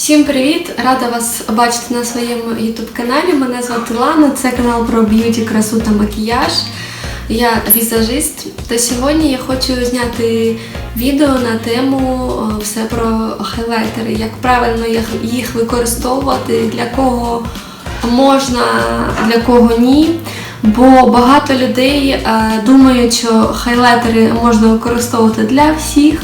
Всім привіт! Рада вас бачити на своєму YouTube каналі. Мене звати Лана, це канал про б'юті, красу та макіяж. Я візажист. Та сьогодні я хочу зняти відео на тему все про хайлайтери, як правильно їх, їх використовувати, для кого можна, для кого ні. Бо багато людей е, думають, що хайлайтери можна використовувати для всіх.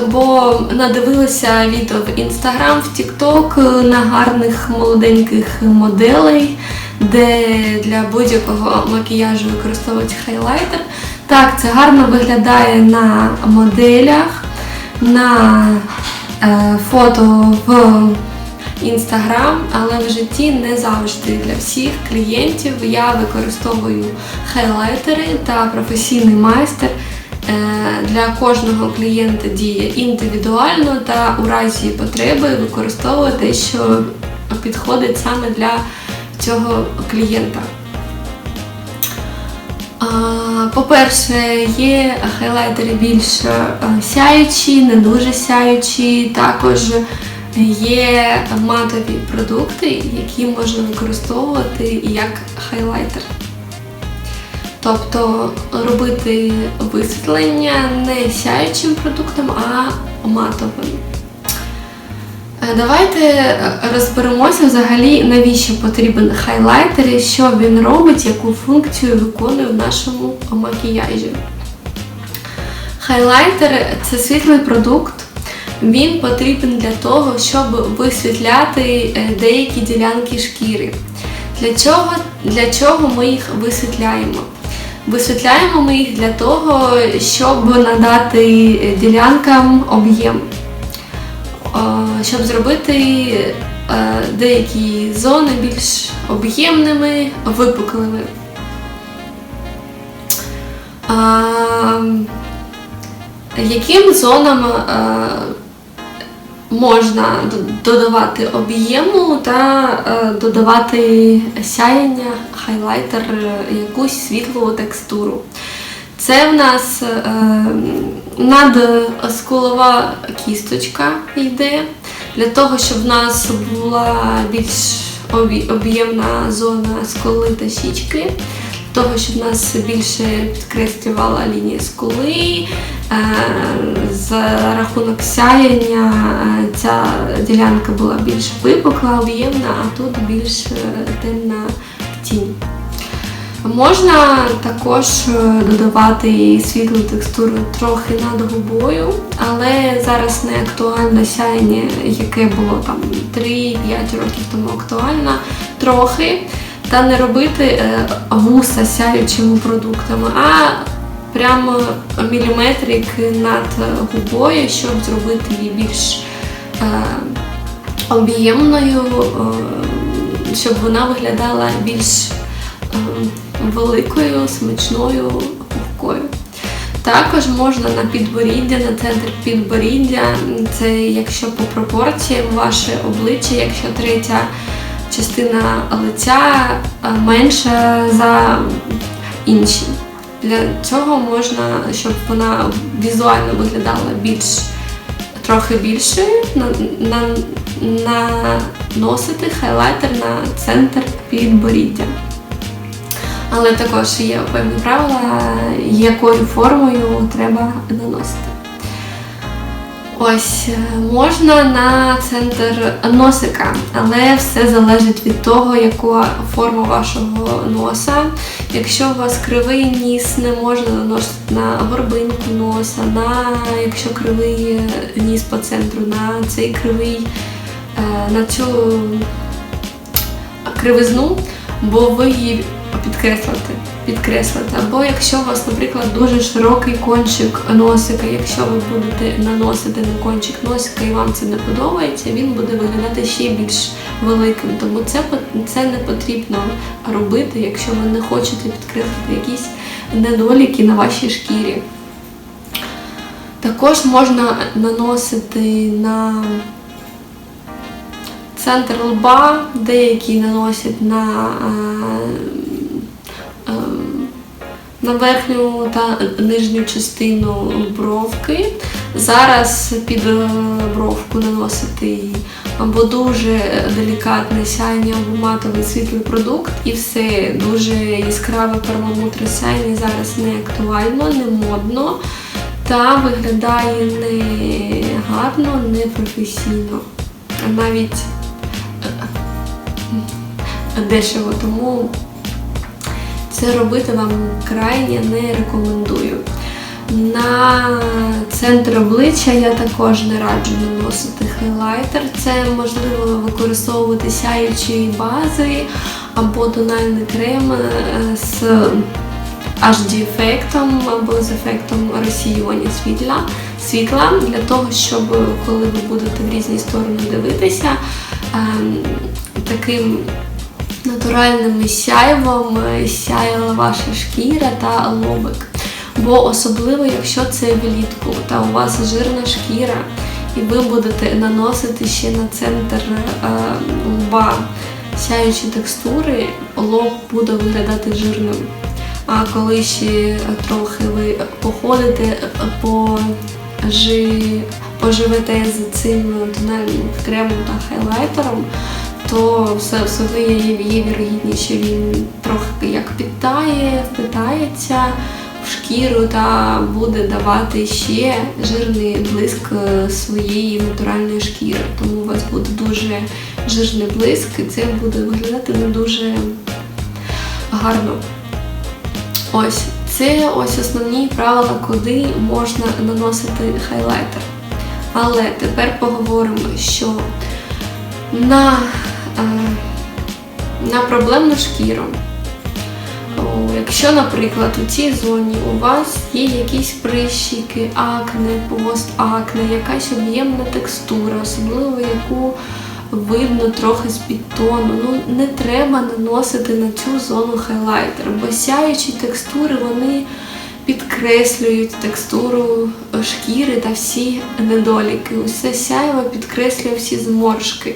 Тобто надивилася відео в інстаграм, в Тікток на гарних молоденьких моделей, де для будь-якого макіяжу використовують хайлайтер. Так, це гарно виглядає на моделях, на е, фото в інстаграм, але в житті не завжди для всіх клієнтів я використовую хайлайтери та професійний майстер. Е, Для кожного клієнта діє індивідуально та у разі потреби використовує те, що підходить саме для цього клієнта. По-перше, є хайлайтери більш е, сяючі, не дуже сяючі. Також є матові продукти, які можна використовувати як хайлайтер. Тобто робити висвітлення не сяючим продуктом, а матовим. Е, Давайте розберемося взагалі, навіщо потрібен хайлайтер і що він робить, яку функцію виконує в нашому макіяжі. Хайлайтер це світлий продукт. Він потрібен для того, щоб висвітляти е, деякі ділянки шкіри. Для чого, для чого ми їх висвітляємо? Висвітляємо ми їх для того, щоб надати ділянкам об'єм, Е, щоб зробити е, деякі зони більш об'ємними, випуклими. Яким зонам е, можна додавати об'єму та е, додавати сяєння, хайлайтер, е, якусь світлу текстуру. Це в нас е, надскулова кісточка йде для того, щоб в нас була більш об'ємна зона скули та щічки, для того, щоб в нас більше підкреслювала лінія скули. Е, За рахунок сяєння е, ця ділянка була більш випукла, об'ємна, а тут більш е, темна тінь. Можна також додавати світлу текстуру трохи над губою, але зараз не актуальне сяєння, яке було там 3-5 років тому актуально, трохи. Та не робити вуса сяючими продуктами, а прямо міліметрик над губою, щоб зробити її більш е, об'ємною, е, щоб вона виглядала більш е, великою, смачною, пухкою. Також можна на підборіддя, на центр підборіддя. Це якщо по пропорціям ваше обличчя, якщо третя частина лиця менша за інші. Для цього можна, щоб вона візуально виглядала більш трохи більшою, на, на, наносити хайлайтер на центр підборіддя. Але також є певні правила, якою формою треба наносити. Ось е, можна на центр носика, але все залежить від того, яка форма вашого носа. Якщо у вас кривий ніс, не можна наносити на горбинку носа, на якщо кривий ніс по центру, на цей кривий, е, на цю кривизну, бо ви її підкреслите, підкреслите. Або якщо у вас, наприклад, дуже широкий кончик носика, якщо ви будете наносити на кончик носика і вам це не подобається, він буде виглядати ще більш великим. Тому це, це не потрібно робити, якщо ви не хочете підкреслити якісь недоліки на вашій шкірі. Також можна наносити на центр лба, деякі наносять на, е, на верхню та нижню частину бровки. зараз під е, бровку наносити або дуже делікатне сяйня, або матовий світлий продукт, і все дуже яскраве перламутре сяйня зараз не актуально, не модно та виглядає не гарно, не професійно, навіть е, дешево. Тому це робити вам крайне не рекомендую. На центр обличчя я також не раджу наносити хайлайтер. Це можливо використовувати сяючі бази або тональний крем е, з HD-ефектом або з ефектом розсіювання світла, світла для того, щоб коли ви будете в різні сторони дивитися, ем, таким натуральним сяйвом е, сяяла ваша шкіра та лобик. Бо особливо, якщо це влітку та у вас жирна шкіра, і ви будете наносити ще на центр е, лба сяючі текстури, лоб буде виглядати жирним. А коли ще трохи ви походите по поживете з цим тональним кремом та хайлайтером, то все, все є, вірогідність, що він трохи як підтає, впитається в шкіру та буде давати ще жирний блиск е, своєї натуральної шкіри. Тому у вас буде дуже жирний блиск, і це буде виглядати не дуже гарно. Ось, це ось основні правила, куди можна наносити хайлайтер. Але тепер поговоримо, що на, на проблемну шкіру. Якщо, наприклад, у цій зоні у вас є якісь прищики, акне, постакне, якась об'ємна текстура, особливо яку видно трохи з підтону, ну не треба наносити на цю зону хайлайтер, бо сяючі текстури вони підкреслюють текстуру шкіри та всі недоліки. Усе сяйво підкреслює всі зморшки.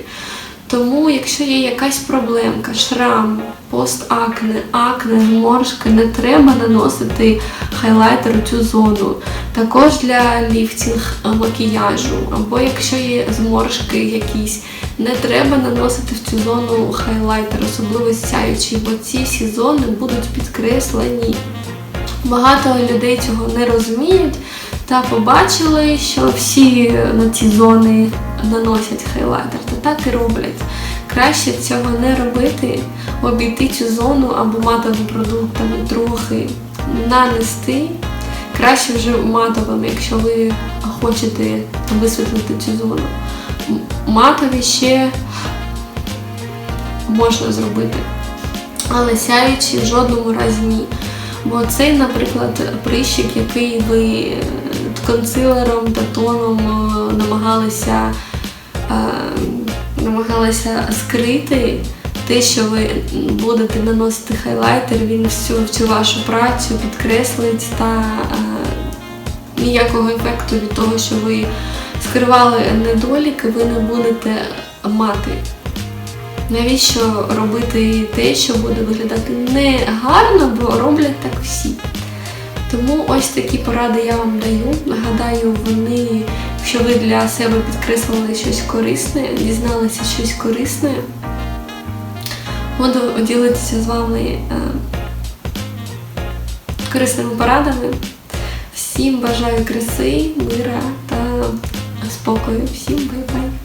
Тому, якщо є якась проблемка, шрам, постакне, акне, зморшки, не треба наносити хайлайтер у цю зону. Також для ліфтінг макіяжу, або якщо є зморшки якісь, не треба наносити в цю зону хайлайтер, особливо сяючий, бо ці всі зони будуть підкреслені. Багато людей цього не розуміють та побачили, що всі на ці зони наносять хайлайтер, так і роблять. Краще цього не робити, обійти цю зону або матовими продуктами трохи нанести. Краще вже матовим, якщо ви хочете висвітлити цю зону. Матові ще можна зробити, але сяючі в жодному разі ні. Бо цей, наприклад, прищик, який ви е, консилером та тоном е, намагалися, е, намагалися скрити, те, що ви будете наносити хайлайтер, він всю цю вашу працю підкреслить та е, ніякого ефекту від того, що ви скривали недоліки, ви не будете мати. Навіщо робити те, що буде виглядати не гарно, бо роблять так всі. Тому ось такі поради я вам даю. Нагадаю, вони, якщо ви для себе підкреслили щось корисне, дізналися щось корисне, буду ділитися з вами е, корисними порадами. Всім бажаю краси, мира та спокою. Всім бай-бай!